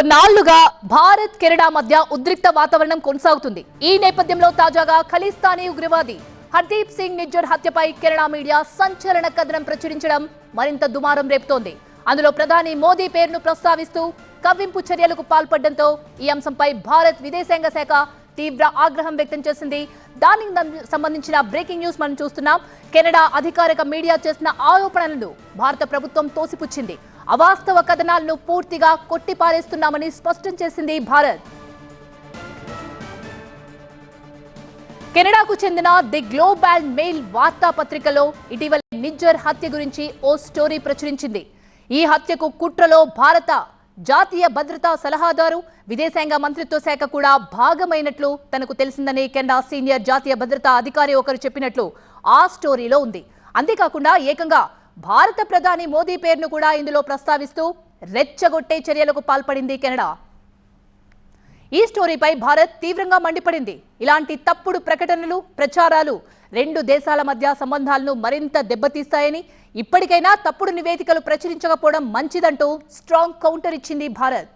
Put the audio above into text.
కొన్నాళ్ళుగా Bharat Canada మధ్య ఉద్రిక్త వాతావరణం కొనసాగుతుంది. ఈ నేపథ్యంలో తాజాగా ఖలిస్తానీ ఉగ్రవాది హర్దీప్ సింగ్ నిజ్జర్ హత్యపై కెనడా మీడియా సంచలన కథనం ప్రచురించడం మరింత దుమారం రేపుతోంది. అందులో ప్రధాని మోదీ పేరును ప్రస్తావిస్తూ కవ్వింపు చర్యలకు పాల్పడడంతో ఈ అంశంపై భారత్ విదేశాంగ శాఖ తీవ్ర ఆగ్రహం వ్యక్తం చేసింది. దానికి సంబంధించిన బ్రేకింగ్ న్యూస్ మనం చూస్తున్నాం. కెనడా అధికారిక మీడియా చేసిన ఆరోపణలను భారత ప్రభుత్వం తోసిపుచ్చింది. అవాస్తవ కథనాలను పూర్తిగా కొట్టిపారేస్తున్నామని స్పష్టం చేసింది భారత్. కెనడాకు చెందిన ది గ్లోబ్ అండ్ మెయిల్ వార్తాపత్రికలో ఇటీవల నిజ్జర్ హత్య గురించి ఓ స్టోరీ ప్రచురించింది. ఈ హత్యకు కుట్రలో భారత జాతీయ భద్రతా సలహాదారు విదేశాంగ మంత్రిత్వ శాఖ కూడా భాగమైనట్లు తనకు తెలిసిందని కెనడా సీనియర్ జాతీయ భద్రతా అధికారి ఒకరు చెప్పినట్లు ఆ స్టోరీలో ఉంది. అంతేకాకుండా ఏకంగా భారత ప్రధాని మోదీ పేరును కూడా ఇందులో ప్రస్తావిస్తూ రెచ్చగొట్టే చర్యలకు పాల్పడింది కెనడా. ఈ స్టోరీపై భారత్ తీవ్రంగా మండిపడింది. ఇలాంటి తప్పుడు ప్రకటనలు ప్రచారాలు రెండు దేశాల మధ్య సంబంధాలను మరింత దెబ్బతీస్తాయని ఇప్పటికైనా తప్పుడు నివేదికలు ప్రచురించకపోవడం మంచిదంటూ స్ట్రాంగ్ కౌంటర్ ఇచ్చింది భారత్.